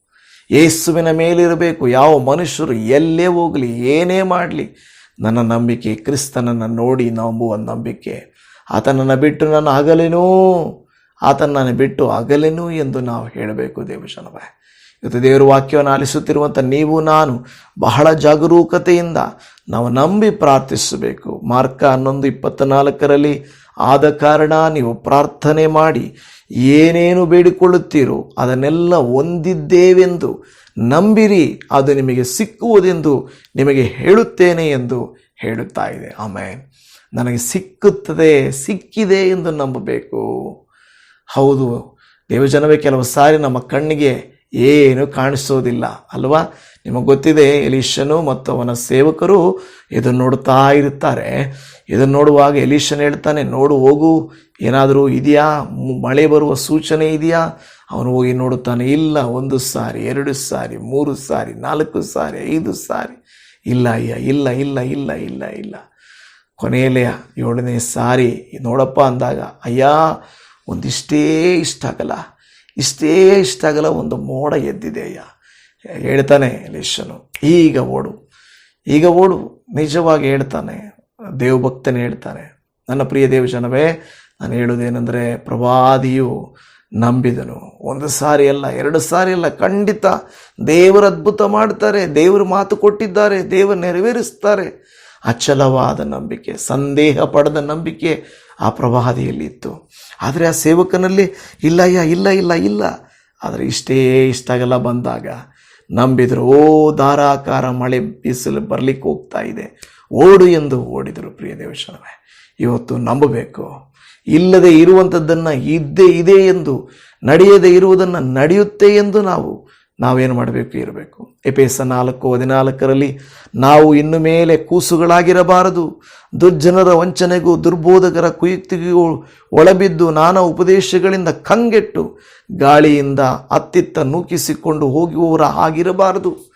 ಯೇಸುವಿನ ಮೇಲಿರಬೇಕು. ಯಾವ ಮನುಷ್ಯರು ಎಲ್ಲೇ ಹೋಗಲಿ, ಏನೇ ಮಾಡಲಿ, ನನ್ನ ನಂಬಿಕೆ ಕ್ರಿಸ್ತನನ್ನು ನೋಡಿ ನಂಬುವ ನಂಬಿಕೆ. ಆತನನ್ನು ಬಿಟ್ಟು ನಾನು ಅಗಲೆನೂ, ಆತನನ್ನು ಬಿಟ್ಟು ಆಗಲೇನೋ ಎಂದು ನಾವು ಹೇಳಬೇಕು ದೇವಶನವೇ ಇವತ್ತು ದೇವರ ವಾಕ್ಯವನ್ನು ಆಲಿಸುತ್ತಿರುವಂಥ ನೀವು, ನಾನು ಬಹಳ ಜಾಗರೂಕತೆಯಿಂದ ನಾವು ನಂಬಿ ಪ್ರಾರ್ಥಿಸಬೇಕು. ಮಾರ್ಕ ಹನ್ನೊಂದು ಇಪ್ಪತ್ತ ನಾಲ್ಕರಲ್ಲಿ ಆದ ಕಾರಣ ನೀವು ಪ್ರಾರ್ಥನೆ ಮಾಡಿ ಏನೇನು ಬೇಡಿಕೊಳ್ಳುತ್ತೀರೋ ಅದನ್ನೆಲ್ಲ ಹೊಂದಿದ್ದೇವೆಂದು ನಂಬಿರಿ, ಅದು ನಿಮಗೆ ಸಿಕ್ಕುವುದೆಂದು ನಿಮಗೆ ಹೇಳುತ್ತೇನೆ ಎಂದು ಹೇಳುತ್ತಾ ಇದೆ. ಆಮೇನ್. ನನಗೆ ಸಿಕ್ಕುತ್ತದೆ, ಸಿಕ್ಕಿದೆ ಎಂದು ನಂಬಬೇಕು. ಹೌದು, ದೇವಜನವೇ, ಕೆಲವು ಸಾರಿ ನಮ್ಮ ಕಣ್ಣಿಗೆ ಏನು ಕಾಣಿಸೋದಿಲ್ಲ, ಅಲ್ವಾ? ನಿಮಗೆ ಗೊತ್ತಿದೆ ಎಲೀಶನು ಮತ್ತು ಅವನ ಸೇವಕರು ಇದನ್ನು ನೋಡ್ತಾ ಇರುತ್ತಾರೆ. ಇದನ್ನು ನೋಡುವಾಗ ಎಲೀಶನ್ ಹೇಳ್ತಾನೆ, ನೋಡು, ಹೋಗು. ಏನಾದರೂ ಇದೆಯಾ? ಮಳೆ ಬರುವ ಸೂಚನೆ ಇದೆಯಾ? ಅವನು ಹೋಗಿ ನೋಡುತ್ತಾನೆ, ಇಲ್ಲ, ಒಂದು ಸಾರಿ, ಎರಡು ಸಾರಿ, ಮೂರು ಸಾರಿ, ನಾಲ್ಕು ಸಾರಿ, ಐದು ಸಾರಿ. ಇಲ್ಲ, ಅಯ್ಯ, ಇಲ್ಲ ಇಲ್ಲ ಇಲ್ಲ ಇಲ್ಲ ಇಲ್ಲ. ಕೊನೆಯಲ್ಲೇ ಏಳನೇ ಸಾರಿ, ನೋಡಪ್ಪ ಅಂದಾಗ, ಅಯ್ಯ, ಒಂದಿಷ್ಟೇ ಇಷ್ಟ ಆಗಲ್ಲ, ಇಷ್ಟೇ ಇಷ್ಟ ಆಗಲ್ಲ, ಒಂದು ಮೋಡ ಎದ್ದಿದೆ ಅಯ್ಯ. ಹೇಳ್ತಾನೆ ಎಲೀಶನು ಈಗ ಓಡು. ಈಗ ಓಡು. ನಿಜವಾಗಿ ಹೇಳ್ತಾನೆ ದೇವಭಕ್ತನೇ ಹೇಳ್ತಾನೆ ನನ್ನ ಪ್ರಿಯ ದೇವಜನವೇ, ನಾನು ಹೇಳುವುದೇನೆಂದರೆ, ಪ್ರವಾದಿಯು ನಂಬಿದನು. ಒಂದು ಸಾರಿ ಅಲ್ಲ, ಎರಡು ಸಾರಿ ಅಲ್ಲ, ಖಂಡಿತ ದೇವರು ಅದ್ಭುತ ಮಾಡ್ತಾರೆ, ದೇವರು ಮಾತು ಕೊಟ್ಟಿದ್ದಾರೆ, ದೇವರು ನೆರವೇರಿಸ್ತಾರೆ. ಅಚಲವಾದ ನಂಬಿಕೆ, ಸಂದೇಹ ಪಡೆದ ನಂಬಿಕೆ ಆ ಪ್ರವಾದಿಯಲ್ಲಿತ್ತು ಆದರೆ ಆ ಸೇವಕನಲ್ಲಿ, ಇಲ್ಲ, ಯ, ಇಲ್ಲ ಇಲ್ಲ ಇಲ್ಲ. ಆದರೆ ಇಷ್ಟೇ ಇಷ್ಟಾಗೆಲ್ಲ ಬಂದಾಗ, ನಂಬಿದ್ರು, ಓ, ಧಾರಾಕಾರ ಮಳೆ ಬಿಸಿಲು ಬರ್ಲಿಕ್ಕೆ ಹೋಗ್ತಾ ಇದೆ. ಓಡು ಎಂದು ಓಡಿದರು ಪ್ರಿಯ ದೇವಶನವೇ ಇವತ್ತು ನಂಬಬೇಕು. ಇಲ್ಲದೆ ಇರುವಂಥದ್ದನ್ನು ಇದ್ದೇ ಇದೆ ಎಂದು, ನಡೆಯದೆ ಇರುವುದನ್ನು ನಡೆಯುತ್ತೆ ಎಂದು ನಾವು, ನಾವೇನು ಮಾಡಬೇಕು? ಇರಬೇಕು. ಎಪೇಸ ನಾಲ್ಕು ಹದಿನಾಲ್ಕರಲ್ಲಿ, ನಾವು ಇನ್ನು ಮೇಲೆ ಕೂಸುಗಳಾಗಿರಬಾರದು. ದುರ್ಜನರ ವಂಚನೆಗೂ ದುರ್ಬೋಧಕರ ಕುಯುಕ್ತಿಗೂ ಒಳಬಿದ್ದು ನಾನಾ ಉಪದೇಶಗಳಿಂದ ಕಂಗೆಟ್ಟು, ಗಾಳಿಯಿಂದ ಅತ್ತಿತ್ತ ನೂಕಿಸಿಕೊಂಡು ಹೋಗುವವರ ಆಗಿರಬಾರದು.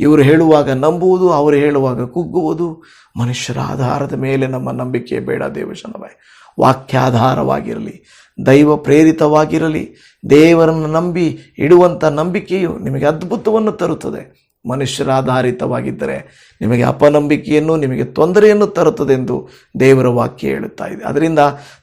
ಇವರು ಹೇಳುವಾಗ ನಂಬುವುದು, ಅವರು ಹೇಳುವಾಗ ಕುಗ್ಗುವುದು. ಮನುಷ್ಯರ ಆಧಾರದ ಮೇಲೆ ನಮ್ಮ ನಂಬಿಕೆ ಬೇಡ ದೇವಶನವೇ ವಾಕ್ಯಾಧಾರವಾಗಿರಲಿ, ದೈವ ಪ್ರೇರಿತವಾಗಿರಲಿ, ದೇವರನ್ನು ನಂಬಿ ಇಡುವಂಥ ನಂಬಿಕೆಯು ನಿಮಗೆ ಅದ್ಭುತವನ್ನು ತರುತ್ತದೆ. ಮನುಷ್ಯರ ಆಧಾರಿತವಾಗಿದ್ದರೆ ನಿಮಗೆ ಅಪನಂಬಿಕೆಯನ್ನು, ನಿಮಗೆ ತೊಂದರೆಯನ್ನು ತರುತ್ತದೆ ಎಂದು ದೇವರ ವಾಕ್ಯ ಹೇಳುತ್ತಾ ಇದೆ. ಅದರಿಂದ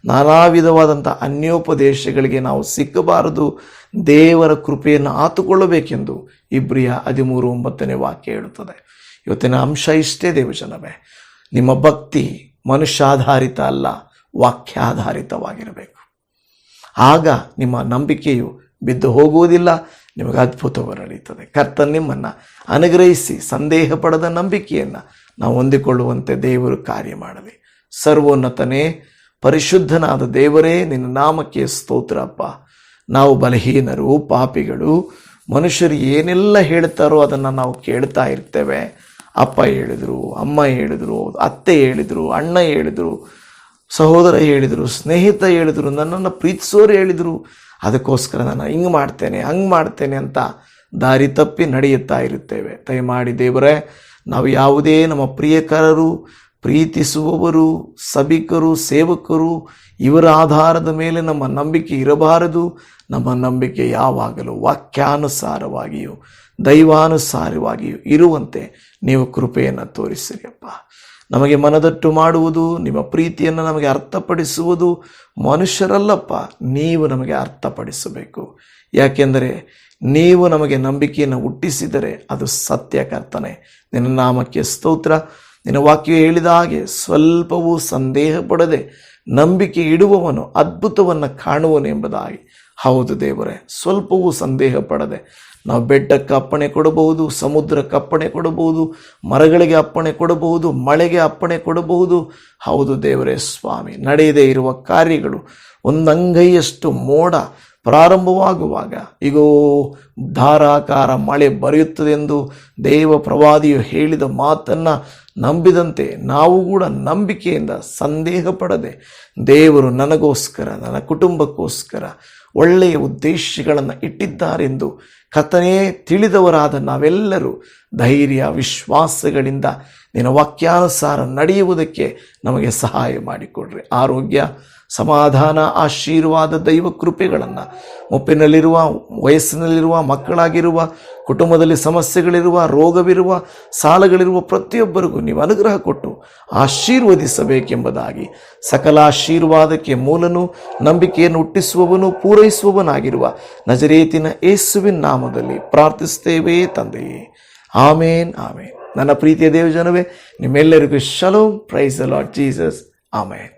ನಾನಾ ವಿಧವಾದಂಥ ಅನ್ಯೋಪದೇಶಗಳಿಗೆ ನಾವು ಸಿಕ್ಕಬಾರದು. ದೇವರ ಕೃಪೆಯನ್ನು ಆತುಕೊಳ್ಳಬೇಕೆಂದು ಇಬ್ರಿಯ ಹದಿಮೂರು ಒಂಬತ್ತನೇ ವಾಕ್ಯ ಹೇಳುತ್ತದೆ. ಇವತ್ತಿನ ಅಂಶ ಇಷ್ಟೇ ದೇವಜನವೇ ನಿಮ್ಮ ಭಕ್ತಿ ಮನುಷ್ಯಾಧಾರಿತ ಅಲ್ಲ, ವಾಕ್ಯಾಧಾರಿತವಾಗಿರಬೇಕು. ಆಗ ನಿಮ್ಮ ನಂಬಿಕೆಯು ಬಿದ್ದು ಹೋಗುವುದಿಲ್ಲ, ನಿಮಗೆ ಅದ್ಭುತವು ನಡೆಯುತ್ತದೆ ಕರ್ತ ನಿಮ್ಮನ್ನು ಅನುಗ್ರಹಿಸಿ, ಸಂದೇಹ ಪಡೆದ ನಂಬಿಕೆಯನ್ನು ನಾವು ಹೊಂದಿಕೊಳ್ಳುವಂತೆ ದೇವರು ಕಾರ್ಯ ಮಾಡಲಿ. ಸರ್ವೋನ್ನತನೇ, ಪರಿಶುದ್ಧನಾದ ದೇವರೇ, ನಿನ್ನ ನಾಮಕ್ಕೆ ಸ್ತೋತ್ರಪ್ಪ ನಾವು ಬಲಹೀನರು, ಪಾಪಿಗಳು, ಮನುಷ್ಯರು ಏನೆಲ್ಲ ಹೇಳ್ತಾರೋ ಅದನ್ನು ನಾವು ಕೇಳ್ತಾ ಇರ್ತೇವೆ. ಅಪ್ಪ ಹೇಳಿದರು, ಅಮ್ಮ ಹೇಳಿದರು, ಅತ್ತೆ ಹೇಳಿದರು, ಅಣ್ಣ ಹೇಳಿದರು, ಸಹೋದರ ಹೇಳಿದರು, ಸ್ನೇಹಿತ ಹೇಳಿದರು, ನನ್ನನ್ನು ಪ್ರೀತಿಸೋರು ಹೇಳಿದರು, ಅದಕ್ಕೋಸ್ಕರ ನಾನು ಹಿಂಗೆ ಮಾಡ್ತೇನೆ, ಹಂಗೆ ಮಾಡ್ತೇನೆ ಅಂತ ದಾರಿ ತಪ್ಪಿ ನಡೆಯುತ್ತಾ ಇರುತ್ತೇವೆ. ದಯಮಾಡಿ ದೇವರೇ, ನಾವು ಯಾವುದೇ ನಮ್ಮ ಪ್ರಿಯಕರರು, ಪ್ರೀತಿಸುವವರು, ಸಭಿಕರು, ಸೇವಕರು, ಇವರ ಆಧಾರದ ಮೇಲೆ ನಮ್ಮ ನಂಬಿಕೆ ಇರಬಾರದು. ನಮ್ಮ ನಂಬಿಕೆ ಯಾವಾಗಲೂ ವಾಕ್ಯಾನುಸಾರವಾಗಿಯೂ ದೈವಾನುಸಾರವಾಗಿಯೂ ಇರುವಂತೆ ನೀವು ಕೃಪೆಯನ್ನು ತೋರಿಸಿರಿಯಪ್ಪ. ನಮಗೆ ಮನದಟ್ಟು ಮಾಡುವುದು, ನಿಮ್ಮ ಪ್ರೀತಿಯನ್ನು ನಮಗೆ ಅರ್ಥಪಡಿಸುವುದು ಮನುಷ್ಯರಲ್ಲಪ್ಪ. ನೀವು ನಮಗೆ ಅರ್ಥಪಡಿಸಬೇಕು. ಯಾಕೆಂದರೆ ನೀವು ನಮಗೆ ನಂಬಿಕೆಯನ್ನು ಹುಟ್ಟಿಸಿದರೆ ಅದು ಸತ್ಯ ಕರ್ತನೆ. ನಿನ್ನ ನಾಮಕ್ಕೆ ಸ್ತೋತ್ರ. ನಿನ್ನ ವಾಕ್ಯ ಹೇಳಿದ ಹಾಗೆ ಸ್ವಲ್ಪವೂ ಸಂದೇಹ ಪಡದೆ ನಂಬಿಕೆ ಇಡುವವನು ಅದ್ಭುತವನ್ನು ಕಾಣುವನು ಎಂಬುದಾಗಿ. ಹೌದು ದೇವರೇ, ಸ್ವಲ್ಪವೂ ಸಂದೇಹ ಪಡದೆ ನಾವು ಬೆಟ್ಟಕ್ಕೆ ಅಪ್ಪಣೆ ಕೊಡಬಹುದು, ಸಮುದ್ರಕ್ಕೆ ಅಪ್ಪಣೆ ಕೊಡಬಹುದು, ಮರಗಳಿಗೆ ಅಪ್ಪಣೆ ಕೊಡಬಹುದು, ಮಳೆಗೆ ಅಪ್ಪಣೆ ಕೊಡಬಹುದು. ಹೌದು ದೇವರೇ ಸ್ವಾಮಿ, ನಡೆಯದೇ ಇರುವ ಕಾರ್ಯಗಳು ಒಂದಂಗೈಯಷ್ಟು ಮೋಡ ಪ್ರಾರಂಭವಾಗುವಾಗ, ಇಗೋ, ಧಾರಾಕಾರ ಮಳೆ ಬರೆಯುತ್ತದೆ ಎಂದು ದೇವ ಪ್ರವಾದಿಯು ಹೇಳಿದ ಮಾತನ್ನು ನಂಬಿದಂತೆ ನಾವು ಕೂಡ ನಂಬಿಕೆಯಿಂದ ಸಂದೇಹ ಪಡದೆ ದೇವರು ನನಗೋಸ್ಕರ, ನನ್ನ ಕುಟುಂಬಕ್ಕೋಸ್ಕರ ಒಳ್ಳೆಯ ಉದ್ದೇಶಗಳನ್ನು ಇಟ್ಟಿದ್ದಾರೆಂದು ಕಥನೇ ತಿಳಿದವರಾದ ನಾವೆಲ್ಲರೂ ಧೈರ್ಯ, ವಿಶ್ವಾಸಗಳಿಂದ ನಿನ್ನ ವಾಕ್ಯಾನುಸಾರ ನಡೆಯುವುದಕ್ಕೆ ನಮಗೆ ಸಹಾಯ ಮಾಡಿಕೊಡ್ರಿ. ಆರೋಗ್ಯ, ಸಮಾಧಾನ, ಆಶೀರ್ವಾದ, ದೈವ ಕೃಪೆಗಳನ್ನು ಮುಪ್ಪಿನಲ್ಲಿರುವ, ವಯಸ್ಸಿನಲ್ಲಿರುವ, ಮಕ್ಕಳಾಗಿರುವ ಕುಟುಂಬದಲ್ಲಿ ಸಮಸ್ಯೆಗಳಿರುವ, ರೋಗವಿರುವ, ಸಾಲಗಳಿರುವ ಪ್ರತಿಯೊಬ್ಬರಿಗೂ ನೀವು ಅನುಗ್ರಹ ಕೊಟ್ಟು ಆಶೀರ್ವದಿಸಬೇಕೆಂಬುದಾಗಿ ಸಕಲ ಆಶೀರ್ವಾದಕ್ಕೆ ಮೂಲನು, ನಂಬಿಕೆಯನ್ನು ಹುಟ್ಟಿಸುವವನು, ಪೂರೈಸುವವನಾಗಿರುವ ನಜರೇತಿನ ಯೇಸುವಿನ ನಾಮದಲ್ಲಿ ಪ್ರಾರ್ಥಿಸ್ತೇವೆ ತಂದೆಯೇ ಆಮೇನ್ ಆಮೇನ್. ನನ್ನ ಪ್ರೀತಿಯ ದೇವಜನವೇ, ನಿಮ್ಮೆಲ್ಲರಿಗೂ ಶಲೋ ಪ್ರೈಸ್ ಲಾರ್ಡ್ ಜೀಸಸ್ ಆಮೇನ್.